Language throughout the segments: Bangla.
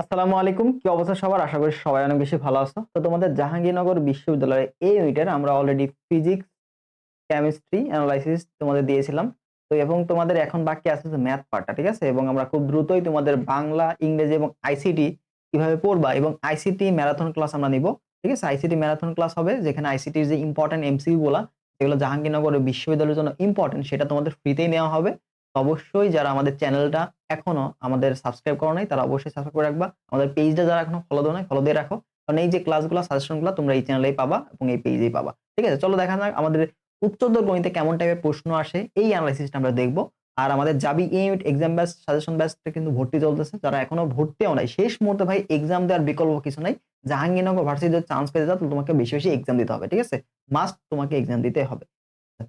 আসসালামু আলাইকুম। কি অবস্থা সবার? আশা করি সবাই অনেক বেশি ভালো আছো। তো তোমাদের জাহাঙ্গীরনগর বিশ্ববিদ্যালয়ের এই ইউনিটের আমরা অলরেডি ফিজিক্স কেমিস্ট্রি অ্যানালাইসিস তোমাদের দিয়েছিলাম। তো এবং তোমাদের এখন বাকি আছে যে ম্যাথ পার্টটা ঠিক আছে? এবং আমরা খুব দ্রুতই তোমাদের বাংলা, ইংরেজি এবং আইসিটি কীভাবে পড়বা এবং আইসিটি ম্যারাথন ক্লাস আমরা নিব, ঠিক আছে? আইসিটি ম্যারাথন ক্লাস হবে যেখানে আইসিটির যে ইম্পর্টেন্ট এমসিকিউ গুলা যেগুলো জাহাঙ্গীরনগর বিশ্ববিদ্যালয়ের জন্য ইম্পর্টেন্ট সেটা তোমাদের ফ্রিতেই নেওয়া হবে। অবশ্যই যারা আমাদের চ্যানেলটা এখনও আমাদের সাবস্ক্রাইব করো নাই, তারা অবশ্যই সাবস্ক্রাইব করে রাখবা। আমাদের পেজটা যারা এখনও ফলো দাও নাই ফলো দিয়ে রাখো। কারণ এই যে ক্লাসগুলো সাজেশনগুলো তোমরা এই চ্যানেলেই পাবা এবং এই পেজেই পাবা। ঠিক আছে? চলো দেখা যাক আমাদের উচ্চতর গণিতে কেমন টাইপের প্রশ্ন আসে। এই অ্যানালাইসিসটা আমরা দেখব। আর আমাদের Jabi unit exam batch suggestion ব্যাচটা কিন্তু ভর্তি চলতেছে। যারা এখনও ভর্তিও নাই, শেষ মুহূর্তে ভাই এক্সাম দেওয়ার বিকল্প কিছু নাই। জাহাঙ্গীরনগর ভার্সিটির চান্স পেতে যাও তোমাকে বেশি বেশি এক্সাম দিতে হবে। ঠিক আছে? মাস্ট তোমাকে এক্সাম দিতে হবে।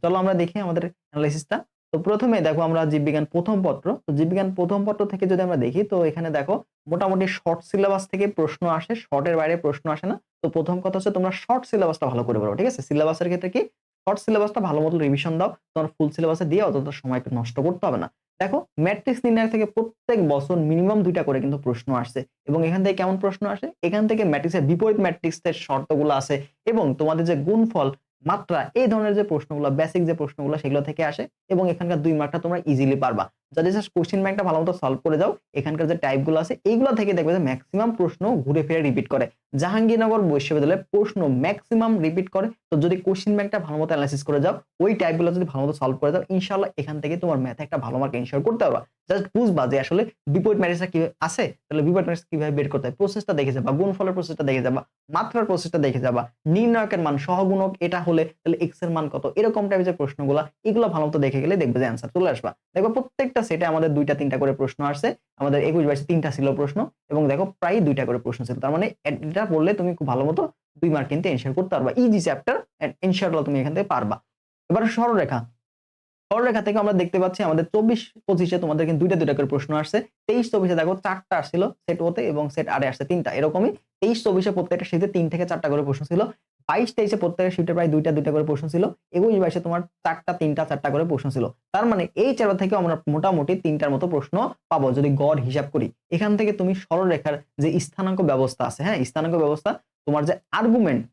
চলো আমরা দেখি আমাদের অ্যানালাইসিসটা তো প্রথমে দেখো আমরা জীববিজ্ঞান প্রথম পত্র, তো জীববিজ্ঞান প্রথম পত্র থেকে যদি আমরা দেখি, তো এখানে দেখো মোটামুটি শর্ট সিলেবাস থেকে প্রশ্ন আসে শর্টের বাইরে প্রশ্ন আসে না, তো প্রথম কথা হচ্ছে তোমরা শর্ট সিলেবাসটা ভালো করে পড়ো, ঠিক আছে? সিলেবাসের ক্ষেত্রে কি? শর্ট সিলেবাসটা ভালো মতো রিভিশন দাও, তোমার ফুল সিলেবাসে দিয়ে অত সময় নষ্ট করতে হবে না। দেখো ম্যাট্রিক্স নির্ণয় থেকে প্রত্যেক বছর মিনিমাম দুইটা করে কিন্তু প্রশ্ন আসছে, এবং এখান থেকে কেমন প্রশ্ন আসে? এখান থেকে ম্যাট্রিক্সের বিপরীত ম্যাট্রিক্সের শর্তগুলো আছে এবং তোমাদের যে গুণফল মাত্রা এই ধরনের যে প্রশ্নগুলো বেসিক যে প্রশ্নগুলো, সেগুলো থেকে আসে এবং এখানকার দুই মার্কটা তোমরা ইজিলি পারবা। যদি জাস্ট কোশ্চেন ব্যাংকটা ভালো মতো সলভ করে যাও, এখানকার যে টাইপগুলো আছে, এইগুলো থেকে দেখবে যে ম্যাক্সিমাম প্রশ্ন ঘুরে ফিরে রিপিট করে। জাহাঙ্গীরনগর বিশ্ববিদ্যালয়ে প্রশ্ন ম্যাক্সিমাম রিপিট করে। তো যদি কোশ্চেন ব্যাংকটা ভালো মতো অ্যানালাইসিস করে যাও, ওই টাইপগুলো যদি ভালো মতো সলভ করে যাও ইনশাল্লাহ এখান থেকে তোমার ম্যাথে একটা ভালো মার্ক ইনশিওর করতে পারবা। জাস্ট বুঝবা যে আসলে বিপরীত ম্যাট্রিক্সটা কি আছে, তাহলে বিপরীত ম্যাট্রিক্স কীভাবে বের করতে হয়? প্রসেসটা দেখে যাবা, গুণফলের প্রসেসটা দেখে যাবা, মাত্রার প্রসেসটা দেখে যাবা, নির্ণায়কের মান সহগুণক, এটা হলে তাহলে এক্সের মান কত, এরকম টাইপের যে প্রশ্নগুলো, এগুলো ভালো মতো দেখে গেলে দেখবে যে অ্যান্সার চলে আসবা। দেখো প্রত্যেকটা সেটে আমাদের দুইটা, তিনটা করে প্রশ্ন আসছে। আমাদের একুশ বাইশে তিনটা ছিল প্রশ্ন এবং দেখো প্রায় দুইটা করে প্রশ্ন ছিল। তার মানে এটা পড়লে তুমি খুব ভালো মতো দুই মার্ক কিন্তু এনশিওর করতে পারবা। ইজি চ্যাপ্টার ইনশিওর তুমি এখান থেকে পারবা। এবার সরলরেখা। সরলরেখা থেকে আমরা দেখতে পাচ্ছি আমাদের চব্বিশ পঁচিশে তোমাদের কিন্তু দুইটা দুইটা করে প্রশ্ন আসছে। তেইশ, চব্বিশে দেখো চারটা আসছিল সেট ওতে এবং সেট আরে আসছে তিনটা। এরকমই তেইশ, চব্বিশে প্রত্যেকটা শীতে তিন থেকে চারটা করে প্রশ্ন ছিল। বাইশ তেইশে প্রত্যেকের শীটে প্রায় দুইটা দুইটা করে প্রশ্ন ছিল। একুশ বাইশে তোমার চারটা, তিনটা, চারটা করে প্রশ্ন ছিল। তার মানে এই চ্যাপ্টার থেকে আমরা মোটামুটি তিনটার মতো প্রশ্ন পাবো যদি গড় হিসাব করি। এখান থেকে তুমি সরলরেখার যে স্থানাঙ্ক ব্যবস্থা আছে হ্যাঁ স্থানাঙ্ক ব্যবস্থা, তোমার যে আর্গুমেন্ট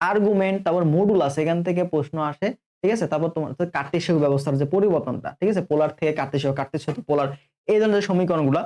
আর্গুমেন্ট তারপর মডুল আছে, এখান থেকে প্রশ্ন আসে, ঠিক আছে? তারপর তোমার কার্টেশীয় ব্যবস্থার যে পরিবর্তনটা, ঠিক আছে? পোলার থেকে কার্টেশীয় কার্টেশীয় পোলার এই ধরনের সমীকরণগুলো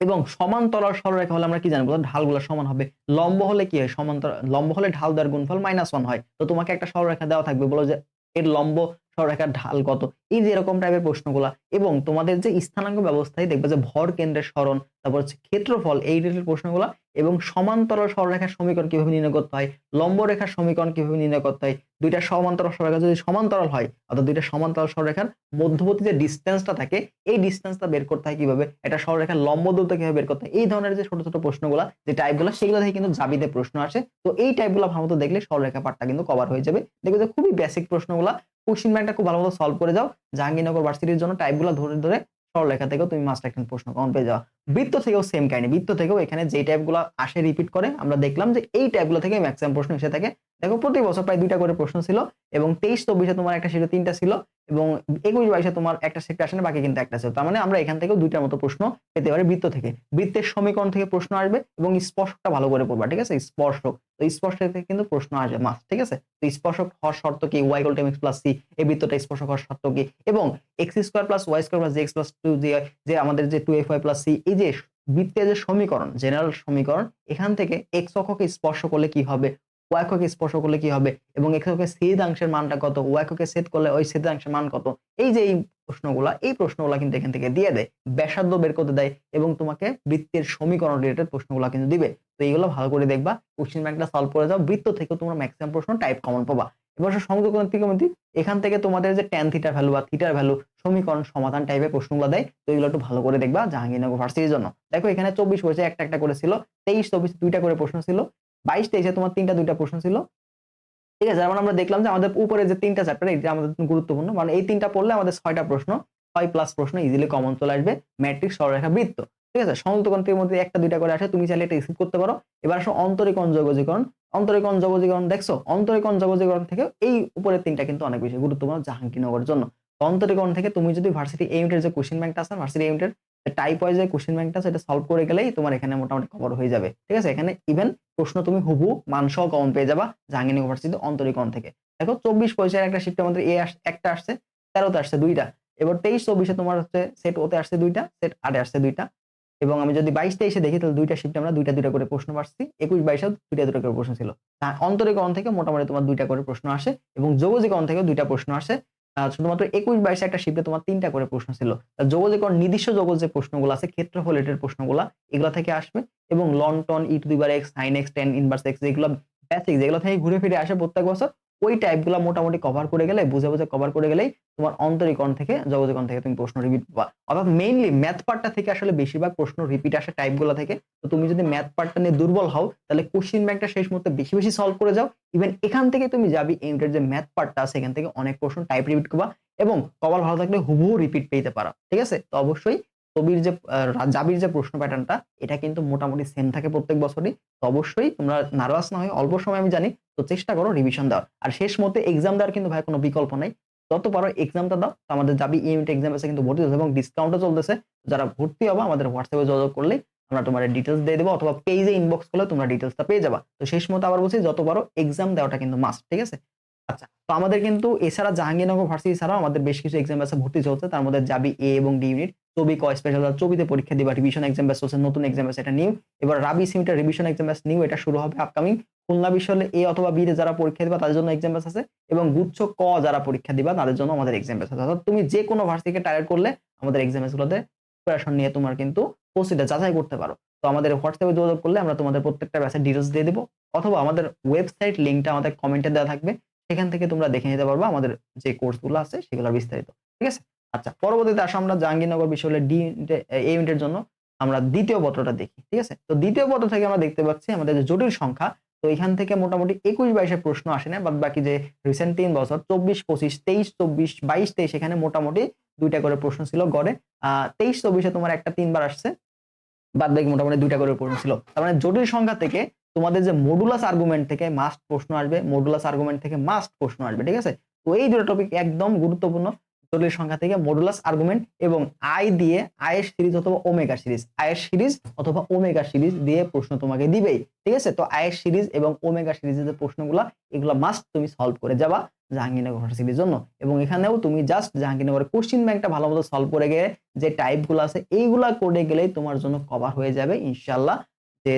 এবং সমান্তরাল সরলরেখা হলে আমরা কি জানব? ঢালগুলো সমান হবে। লম্ব হলে কি হয়? সমান্তরাল, লম্ব হলে ঢাল দেওয়ার গুণফল মাইনাস ওয়ান হয়। তো তোমাকে একটা সরলরেখা দেওয়া থাকবে। বলো যে এর লম্ব সরলরেখার ঢাল কত? এই যে এরকম টাইপের প্রশ্নগুলা। এবং তোমাদের যে স্থানাঙ্ক ব্যবস্থায় দেখবে যে ভর কেন্দ্রের সরণ, তারপর হচ্ছে ক্ষেত্রফল, এই রিলেটেড প্রশ্নগুলো, এবং সমান্তরাল সরলরেখার সমীকরণ কীভাবে নির্ণয় করতে হয়, লম্ব রেখার সমীকরণ কীভাবে নির্ণয় করতে হয়, দুইটা সমান্তরাল সরলরেখা যদি সমান্তরাল হয়, অর্থাৎ দুইটা সমান্তরাল সরলরেখার মধ্যবর্তী যে ডিস্টেন্সটা থাকে, এই ডিস্টেন্সটা বের করতে হয় কীভাবে? এটা সরলরেখার লম্ব দূরত্ব কীভাবে বের করতে হয়? এই ধরনের যে ছোট ছোট প্রশ্নগুলো, যে টাইপগুলো সেগুলো থেকে কিন্তু জাবিতে প্রশ্ন আসে। তো এই টাইপগুলো ভালো দেখলে সরলরেখা পার্টটা কিন্তু কভার হয়ে যাবে। দেখবে যে খুবই বেসিক প্রশ্নগুলো কোশ্চিন ব্যাংকটা খুব ভালো সলভ করে যাও। জাহাঙ্গীরনগর ভার্সিটির জন্য টাইপগুলো ধরে ধরে সরলরেখা থেকেও তুমি মাস্টার একটা প্রশ্ন কমন পেয়ে যাওয়া বৃত্ত থেকেও সেম কাহিনী বৃত্ত থেকেও এখানে যে টাইপগুলো আসে রিপিট করে, আমরা দেখলাম যে এই টাইপগুলো থেকে ম্যাক্সিমাম প্রশ্ন এসে থাকে। দেখো প্রতি বছর প্রায় দুইটা করে প্রশ্ন ছিল, এবং তেইশ, চব্বিশে তোমার একটা সেটা তিনটা ছিল, এবং একুশ, বাইশে তোমার একটা সেক্টর আসে বাকি কিন্তু একটা ছিল। তার মানে আমরা এখান থেকেও দুইটার মতো প্রশ্ন পেতে পারি বৃত্ত থেকে। বৃত্তের সমীকরণ থেকে প্রশ্ন আসবে, এবং স্পর্শকটা ভালো করে পড়বা, ঠিক আছে? স্পর্শক। তো স্পর্শক থেকে কিন্তু প্রশ্ন আসবে মাস ঠিক আছে? তো স্পর্শক হওয়ার শর্ত কি? Y two X plus C এই বৃত্তটা স্পর্শক হওয়ার শর্ত কি? এবং X square plus Y square plus X plus two যে যে আমাদের যে two F Y plus C এই যে বৃত্তের যে সমীকরণ জেনারেল সমীকরণ, এখান থেকে এক্স অক্ষকে স্পর্শ করলে কি হবে? ওয়াই অক্ষকে স্পর্শ করলে কি হবে? এবং অক্ষের ছেদাংশের মানটা কত? অক্ষকে ছেদ করলে ওই ছেদাংশের মান কত? এই যে এই প্রশ্নগুলা এই প্রশ্নগুলা কিন্তু এখান থেকে দিয়ে দেয়, ব্যাসার্ধ বের করতে দেয় এবং তোমাকে বৃত্তের সমীকরণ রিলেটেড প্রশ্নগুলো কিন্তু দিবে। তো এইগুলো ভালো করে দেখবা কোশ্চেন ব্যাংকটা সলভ করে যাও, বৃত্ত থেকে তোমরা ম্যাক্সিমাম প্রশ্ন টাইপ কমন পাবা। এবার সংযোগ ত্রিকোণমিতি, এখান থেকে তোমাদের যে ট্যান থিটার ভ্যালু বা থিটার ভ্যালু সমীকরণ সমাধান টাইপের প্রশ্নগুলো দেয়, তো এগুলো একটু ভালো করে দেখবা জাহাঙ্গীরনগর ভার্সিটির জন্য। দেখো এখানে চব্বিশ বছরে একটা একটা করে ছিল, তেইশ, চব্বিশ দুইটা করে প্রশ্ন ছিল বাইশ তেইশে তোমার তিনটা দুইটা প্রশ্ন ছিল। ঠিক আছে, যেমন আমরা দেখলাম যে আমাদের উপরে যে তিনটা চ্যাপ্টার এটা আমাদের গুরুত্বপূর্ণ মানে এই তিনটা পড়লে আমাদের ছয়টা প্রশ্ন, ছয় প্লাস প্রশ্ন ইজিলি কমন চলে আসবে ম্যাট্রিক সরলরেখা, বৃত্ত। ঠিক আছে সমন্তকোণের মধ্যে একটা, দুইটা করে আসে, তুমি চাইলে এটা রিসিভ করতে পারো। এবার আসো অন্তরিকণ যোগজীকরণ অন্তরিকণ যোগজীকরণ দেখছ? অন্তরিকণ যোগজীকরণ থেকে এই উপরের তিনটা কিন্তু অনেক বেশি গুরুত্বপূর্ণ জাহাঙ্গীরনগরের জন্য। অন্তরিকণ থেকে তুমি যদি ভার্সিটি ইউনিটের যে কোশ্চেন ব্যাংকটা আছে ভার্সিটি ইউনিটের টাইপ ওয়াইজ কোশ্চেন ব্যাংকটা সেটা সলভ করে গেলেই তোমার এখানে মোটামুটি কভার হয়ে যাবে। ঠিক আছে? এখানে ইভেন প্রশ্ন তুমি হুবু মানসহ কমন পেয়ে যাবা জাহাঙ্গীর ইউনিভার্সিটি অন্তরীকরণ থেকে। দেখো, চব্বিশ পয়সার একটা শিফটের মধ্যে এ একটা আসছে, তেরোতে আসছে দুইটা। এবার তেইশ, চব্বিশে তোমার হচ্ছে সেট ওতে আসছে দুইটা সেট আটে আসছে দুইটা। এবং আমি যদি বাইশ, তেইশে দেখি, তাহলে দুইটা শিফটে আমরা দুইটা দুইটা করে প্রশ্ন পাচ্ছি একুশ বাইশে দুইটা দুইটা করে প্রশ্ন ছিল। অন্তরীকরণ থেকে মোটামুটি তোমার দুইটা করে প্রশ্ন আসে এবং যোগজীকরণ থেকেও দুইটা প্রশ্ন আসে। শুধুমাত্র একুশ বাইশে একটা শিফটে তোমার তিনটা করে প্রশ্ন ছিল। যোগজীকরণ নির্দিষ্ট জগৎ যে প্রশ্নগুলো আছে ক্ষেত্রফল রিলেটেড প্রশ্নগুলো, এগুলো থেকে আসবে। এবং লন টন, ই টু দুইবার X, sine X, tan inverse X যেগুলো ব্যাসিক যেগুলো থেকে ঘুরে ফিরে আসে প্রত্যেক বছর ওই টাইপগুলো মোটামুটি কভার করে গেলে, বুঝে বুঝে কভার করে গেলেই তোমার অন্তরীকরণ থেকে, জগজীকরণ থেকে তুমি প্রশ্ন রিপিট পাবা। অর্থাৎ মেইনলি ম্যাথ পার্টটা থেকে আসলে বেশিরভাগ প্রশ্ন রিপিট আসে টাইপগুলো থেকে। তো তুমি যদি ম্যাথ পার্টটা নিয়ে দুর্বল হও, তাহলে কোশ্চিন ব্যাংকটা শেষ মুহূর্তে বেশি বেশি সলভ করে যাও। ইভেন এখান থেকে তুমি যাবি এমটের যে ম্যাথ পার্টটা আছে, এখান থেকে অনেক প্রশ্ন টাইপ রিপিট করবা এবং কভার ভালো থাকলে হুবহু রিপিট পেতে পারো। ঠিক আছে? তো অবশ্যই ছবির যে জাবির যে প্রশ্ন প্যাটার্নটা এটা কিন্তু মোটামুটি সেম থাকে প্রত্যেক বছরই। তো অবশ্যই তোমরা নার্ভাস না হয় অল্প সময় আমি জানি, তো চেষ্টা করো রিভিশন দেওয়ার। আর শেষ মতে এক্সাম দেওয়ার কিন্তু ভাই কোনো বিকল্প নাই। যত পারো এক্সামটা দাও। আমাদের যাবি ইউনিট এক্সাম আছে কিন্তু ভর্তি এবং ডিসকাউন্টও চলতেছে। যারা ভর্তি হবে, আমাদের হোয়াটসঅ্যাপে যোগাযোগ করলে আমরা তোমার ডিটেলস দিয়ে দেবো অথবা পেজে ইনবক্স করলে তোমরা ডিটেলসটা পেয়ে যাবা। তো শেষ মতো আবার বলছি, যত পারো এক্সাম দেওয়াটা কিন্তু মাস্ট ঠিক আছে? আচ্ছা। তো আমাদের কিন্তু এছাড়া জাহাঙ্গীরনগর ভার্সিটি ছাড়াও আমাদের বেশ কিছু এক্সাম আছে ভর্তি চলছে। তার মধ্যে যাবি এ এবং ডি ইউনিট ছবি, ক স্পেশাল ছবিতে পরীক্ষা দিবা রিভিশন এক্সাম ব্যাস চলছে, নতুন এক্সাম ব্যাস এটা নিউ এবার Rabi semester revision exam batch new এটা শুরু হবে আপকামিং খুলনা বিশ্ববিদ্যালয়ে এ অথবা বি যারা পরীক্ষা দিবা, তাদের জন্য এক্সাম ব্যাস আছে। এবং গুচ্ছ ক যারা পরীক্ষা দিবা, তাদের জন্য আমাদের এক্সাম ব্যাস আছে। অর্থাৎ তুমি যে কোনো ভার্সিটিকে টায়ার করলে আমাদের এক্সাম ব্যাসগুলোতে প্রিপারেশন নিয়ে তোমার কিন্তু প্রস্তুতিটা যাচাই করতে পারো। তো আমাদের হোয়াটসঅ্যাপে যোগাযোগ করলে আমরা তোমাদের প্রত্যেকটা ব্যাসের ডিটেলস দিয়ে দেবো। অথবা আমাদের ওয়েবসাইট লিঙ্কটা আমাদের কমেন্টে দেওয়া থাকবে। সেখান থেকে তোমরা দেখে নিতে পারবা আমাদের যে কোর্সগুলো আছে সেগুলোর বিস্তারিত। ঠিক আছে? আচ্ছা পরবর্তীতে আসো আমরা জাহাঙ্গীরনগর বিশ্ববিদ্যালয়ের ডি এই ইউনিটের জন্য আমরা দ্বিতীয় পত্রটা দেখি, ঠিক আছে? তো দ্বিতীয় পত্র থেকে আমরা দেখতে পাচ্ছি আমাদের যে জটিল সংখ্যা, তো এখান থেকে মোটামুটি একুশ বাইশে প্রশ্ন আসে না, বাদ বাকি যে রিসেন্ট তিন বছর, চব্বিশ, পঁচিশ, তেইশ, চব্বিশ, বাইশ, তেইশ, এখানে মোটামুটি দুইটা করে প্রশ্ন ছিল গড়ে। আহ তেইশ, চব্বিশে তোমার একটা তিনবার আসছে, বাদ বাকি মোটামুটি দুইটা করে প্রশ্ন ছিল। তার মানে জটিল সংখ্যা থেকে তোমাদের যে মডুলাস আর্গুমেন্ট থেকে মাস্ট প্রশ্ন আসবে মডুলাস আর্গুমেন্ট থেকে মাস্ট প্রশ্ন আসবে, ঠিক আছে? তো এই দুটো টপিক একদম গুরুত্বপূর্ণ। জটিল সংখ্যা থেকে মডুলাস আর্গুমেন্ট এবং আই দিয়ে আয়ের সিরিজ অথবা ওমেগা সিরিজ আয়ের সিরিজ অথবা ওমেগা সিরিজ দিয়ে প্রশ্ন তোমাকে দিবেই, ঠিক আছে? তো আয়ের সিরিজ এবং ওমেগা সিরিজের যে প্রশ্নগুলো, এগুলো মাস্ট তুমি সলভ করে যাবা জাহাঙ্গীরনগর ভার্সিটির জন্য। এবং এখানেও তুমি জাস্ট জাহাঙ্গীরনগরের কোশ্চিন ব্যাংকটা ভালো মতো সলভ করে গিয়ে যে টাইপগুলো আছে, এইগুলা করে গেলেই তোমার জন্য কভার হয়ে যাবে ইনশাল্লাহ যে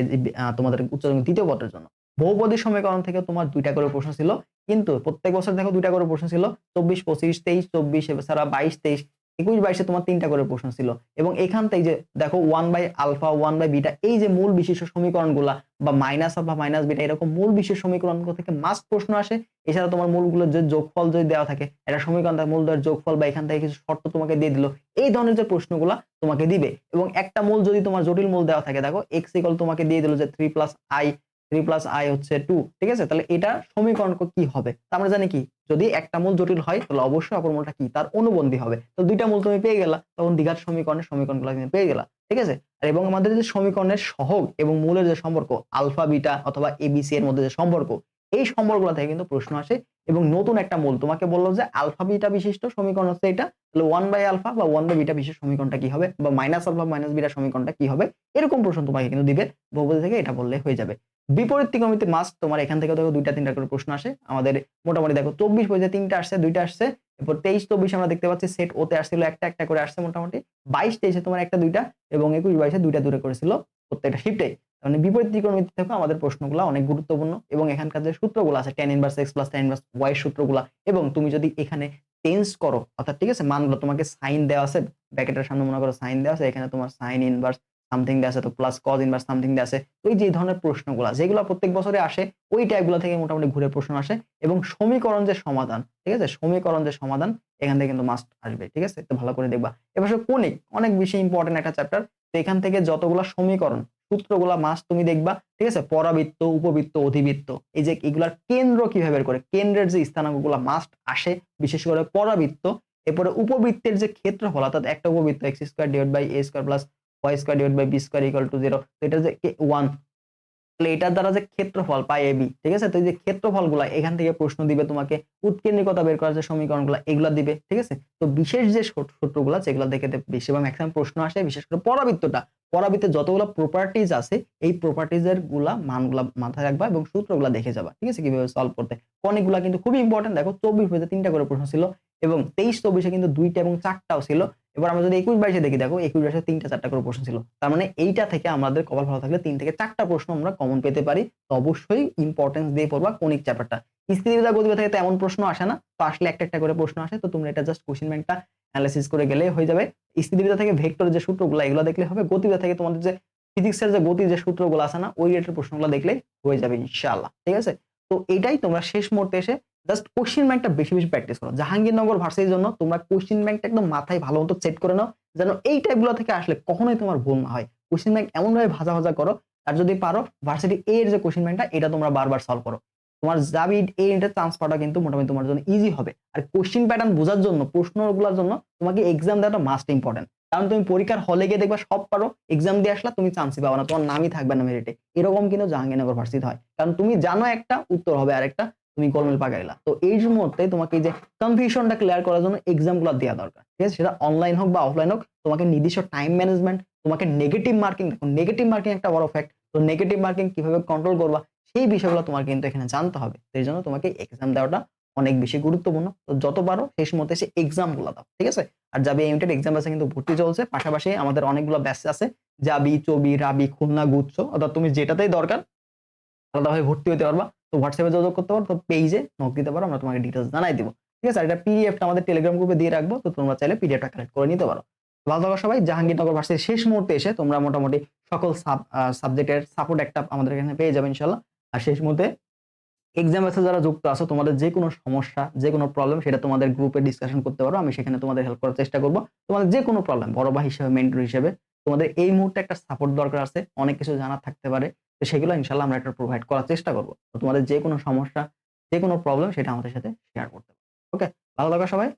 তোমাদের উচ্চ দ্বিতীয় পত্রের জন্য। বহুপদী সমীকরণ থেকে তোমার দুইটা করে প্রশ্ন ছিল, কিন্তু প্রত্যেক বছর দেখো দুইটা করে প্রশ্ন ছিল, চব্বিশ, পঁচিশ, তেইশ, চব্বিশ এছাড়া বাইশ, তেইশ। একুশ বাইশে তোমার তিনটা করে প্রশ্ন ছিল। এবং এখান থেকে যে দেখো one by alpha one by beta এই যে মূল বিশিষ্ট সমীকরণগুলা বা মাইনাস বা মাইনাস বিটা এরকম মূল বিশেষ সমীকরণ থেকে মাস্ট প্রশ্ন আসে। এছাড়া তোমার মূলগুলোর যে যোগফল যদি দেওয়া থাকে এটা সমীকরণ মূল দেওয়ার যোগফল বা এখান থেকে কিছু শর্ত তোমাকে দিয়ে দিল, এই ধরনের যে প্রশ্নগুলা তোমাকে দিবে। এবং একটা মূল যদি তোমার জটিল মূল দেওয়া থাকে, দেখো এক্স ইকল তোমাকে দিয়ে দিল যে three plus I three plus I হচ্ছে টু ঠিক আছে? তাহলে এটা সমীকরণ কি হবে? আমরা জানি কি? যদি একটা মূল জটিল হয়, তাহলে অবশ্যই অপর মূলটা কি? তার অনুবন্ধী হবে। তো দুইটা মূল তুমি পেয়ে গেলা তখন দ্বিঘাত সমীকরণের সমীকরণগুলো তুমি পেয়ে গেলা ঠিক আছে? আর এবং আমাদের যে সমীকরণের সহগ এবং মূলের যে সম্পর্ক, আলফা, বিটা অথবা এবিসি এর মধ্যে যে সম্পর্ক, এই সম্পর্কগুলো থেকে কিন্তু প্রশ্ন আসে এবং নতুন একটা মূল। তোমাকে বলল যে আলফা, বিটা বিশিষ্ট সমীকরণ হচ্ছে এটা, তাহলে ওয়ান বাই আলফা বা ওয়ান বাই বিটা বিশিষ্ট সমীকরণটা কি হবে? বা মাইনাস আলফা মাইনাস বিটা সমীকরণটা কি হবে? এরকম প্রশ্ন তোমাকে কিন্তু দিবে বহুপদী থেকে এটা বললে হয়ে যাবে। বিপরীত ত্রিকোণমিতি মাস্ক তোমার এখান থেকে দেখো দুইটা, তিনটা করে প্রশ্ন আসে। আমাদের মোটামুটি দেখো চব্বিশ বইতে তিনটা আসছে, দুইটা আসছে, এরপর তেইশ, চব্বিশ আমরা দেখতে পাচ্ছি সেট ওতে আসছিল একটা একটা করে আসছে মোটামুটি। বাইশ, তেইশে তোমার একটা, দুইটা এবং একুশ, বাইশে দুইটা দূরে করেছিল প্রত্যেকটা শিফটে মানে বিপরীত ত্রিকোণমিতি থেকে আমাদের প্রশ্নগুলো অনেক গুরুত্বপূর্ণ এবং এখানকার যে সূত্রগুলো আছে tan inverse X plus tan inverse Y সূত্রগুলো এবং তুমি যদি এখানে চেঞ্জ করো, অর্থাৎ ঠিক আছে, মানগুলো তোমাকে সাইন দেওয়া আছে ব্যাকেটের সামনে মনে করো সাইন দেওয়া আছে, এখানে তোমার সাইন ইনভার্স সামথিং দেওয়া আছে তো প্লাস কজ ইনভার্স সামথিং দেওয়া আছে ওই যে ধরনের প্রশ্নগুলো, যেগুলো প্রত্যেক বছরে আসে, ওই টাইপগুলো থেকে মোটামুটি ঘুরে প্রশ্ন আসে এবং সমীকরণ যে সমাধান, ঠিক আছে? সমীকরণ যে সমাধান, এখান থেকে কিন্তু মাস্ট আসবে, ঠিক আছে? তো ভালো করে দেখবা। এবার কোনিক অনেক বেশি ইম্পর্টেন্ট একটা চ্যাপ্টার তো এখান থেকে যতগুলো সমীকরণ, সূত্রগুলা মাস্ট তুমি দেখবা, ঠিক আছে? পরাবৃত্ত, উপবৃত্ত, অধিবৃত্ত, এই যে এগুলার কেন্দ্র কীভাবে করে? কেন্দ্রের যে স্থানাঙ্কগুলো মাস্ট আসে, বিশেষ করে পরাবৃত্ত, এরপরে উপবৃত্তের যে ক্ষেত্রফল, অর্থাৎ একটা উপবৃত্ত X square divide by A square plus Y square divide by B square equal to zero তো এটা যে ওয়ান তাহলে এটার দ্বারা যে ক্ষেত্রফল পাই এবি ঠিক আছে? তো এই যে ক্ষেত্রফলগুলা এখান থেকে প্রশ্ন দিবে তোমাকে, উৎকেন্দ্রিকতা বের করার যে সমীকরণগুলো, এগুলা দিবে, ঠিক আছে? তো বিশেষ যে সূত্র- সূত্রগুলো যেগুলো দেখে দে- বেশি বা ম্যাক্সিমাম প্রশ্ন আসে, বিশেষ করে পরাবৃত্তটা। পরাবৃত্তে যতগুলো প্রপার্টিজ আছে, এই প্রপার্টিজ এরগুলা মানগুলা মাথায় রাখবা এবং সূত্রগুলা দেখে যাবা, ঠিক আছে? কীভাবে সলভ করতে। কনিকগুলা কিন্তু খুবই ইম্পর্টেন্ট দেখো, চব্বিশ পেজে তিনটা করে প্রশ্ন ছিল এবং তেইশ, চব্বিশে কিন্তু দুইটা এবং চারটাও ছিল। এবার আমরা যদি একুশ বাইশে দেখি, দেখো একুশ বাইশে তিনটা, চারটা করে প্রশ্ন ছিল। তার মানে এইটা থেকে আমাদের কপাল ভালো থাকলে তিন থেকে চারটা প্রশ্ন আমরা কমন পেতে পারি। তো অবশ্যই ইম্পর্টেন্স দিয়ে পড়বা কনিক চ্যাপ্টারটা স্থিতিবিদ্যা গতিবিদ্যা থেকে তেমন প্রশ্ন আসে না। তো আসলে একটা একটা করে প্রশ্ন আসে। তো তোমরা এটা জাস্ট কোশ্চেন ব্যাংকটা অ্যানালাইসিস করে গেলে হয়ে যাবে। স্থিতিবিদ্যা থেকে ভেক্টর যে সূত্রগুলো, এগুলো দেখলে হবে। গতিবিদ্যা থেকে তোমাদের যে ফিজিক্সের যে গতি যে সূত্রগুলো আছে না, ওই রেটের প্রশ্নগুলো দেখলে হয়ে যাবে ইনশাআল্লাহ। ঠিক আছে? তো এটাই তোমরা শেষ মুহূর্তে এসে জাস্ট কোশ্চেন ব্যাংকটা বেশি বেশি প্র্যাকটিস করো। জাহাঙ্গীরনগর ভার্সিটির জন্য তোমরা কোশ্চেন ব্যাংকটা একদম মাথায় ভালো মতো সেট করে নাও, যেন এই টাইপগুলো থেকে আসলে কখনোই তোমার ভুল না হয়। কোশ্চেন ব্যাংক এমন ভাবে ভাজা ভাজা করো, আর যদি পারো ভার্সিটি এ এর যে কোশ্চেন ব্যাংকটা এটা তোমরা বারবার সলভ করো। তোমার যাবি এ এর চান্স পাওয়াটা কিন্তু মোটামুটি তোমার জন্য ইজি হবে। আর কোশ্চেন প্যাটার্ন বোঝার জন্য, প্রশ্নগুলোর জন্য তোমাকে এক্সাম দেওয়াটা মাস্ট ইম্পর্টেন্ট কারণ তুমি পরীক্ষার হলে গিয়ে দেখবা, সব পারো এক্সাম দিয়ে আসলা তুমি চান্সই পাবা না, তোমার নামই থাকবে না মেরিটে এরকম কিন্তু জাহাঙ্গীরনগর ভার্সিটি হয়। কারণ তুমি জানো একটা, উত্তর হবে আরেকটা। তুমি গোলমেল পাকাইলা। তো এই মুহূর্তে তোমাকে যে কনফিউশনটা ক্লিয়ার করার জন্য এক্সামগুলো দেওয়া দরকার। ঠিক আছে? সেটা অনলাইন হোক বা অফলাইন হোক, তোমাকে নির্দিষ্ট টাইম ম্যানেজমেন্ট তোমাকে নেগেটিভ মার্কিং নেগেটিভ মার্কিং একটা বড় ফ্যাক্ট তো নেগেটিভ মার্কিং কীভাবে কন্ট্রোল করবা, সেই বিষয়গুলো তোমার কিন্তু এখানে জানতে হবে। সেই জন্য তোমাকে এক্সাম দেওয়াটা অনেক বেশি গুরুত্বপূর্ণ। তো যত পারো শেষ মধ্যে এসে এক্সামগুলো দাও, ঠিক আছে? আর যাবে এমটেড এক্সাম আছে কিন্তু ভর্তি চলছে। পাশাপাশি আমাদের অনেকগুলো ব্যাচ আছে। যাবি, চবি, রাবি, খুলনা, গুচ্ছ, অর্থাৎ তুমি যেটাতেই দরকার, আলাদাভাবে ভর্তি হতে পারবা। তো হোয়াটসঅ্যাপে যোগাযোগ করতে পারো, তো পেজে নক দিতে পারো, আমরা তোমাকে ডিটেলস জানাই দিব। ঠিক আছে? এটা পিডিএফটা আমাদের টেলিগ্রাম গ্রুপে দিয়ে রাখব, তো তোমরা চাইলে পিডিএফটা কালেক্ট করে নিতে পারো। ভালো থাকো সবাই, জাহাঙ্গীরনগর ভার্সিটির শেষ মুহূর্তে এসে তোমরা মোটামুটি সকল সাবজেক্টের সাপোর্ট একটা আমাদের এখানে পেয়ে যাবে ইনশাল্লাহ আর শেষ মুহূর্তে এক্সাম এসে যারা যুক্ত আছো, তোমাদের যে কোনো সমস্যা, যে কোনো প্রবলেম সেটা তোমাদের গ্রুপে ডিসকাশন করতে পারো। আমি সেখানে তোমাদের হেল্প করার চেষ্টা করব। তোমাদের যে কোনো প্রবলেম বড় ভাই হিসেবে মেন্টর হিসেবে, তোমাদের এই মুহূর্তে একটা সাপোর্ট দরকার আছে। অনেক কিছু জানার থাকতে পারে। তো সেগুলো ইনশাল্লাহ আমরা একটা প্রোভাইড করার চেষ্টা করব। তোমাদের যে কোনো সমস্যা যে কোনো প্রবলেম সেটা আমাদের সাথে শেয়ার করতে ওকে ভালো লাগা সবাই।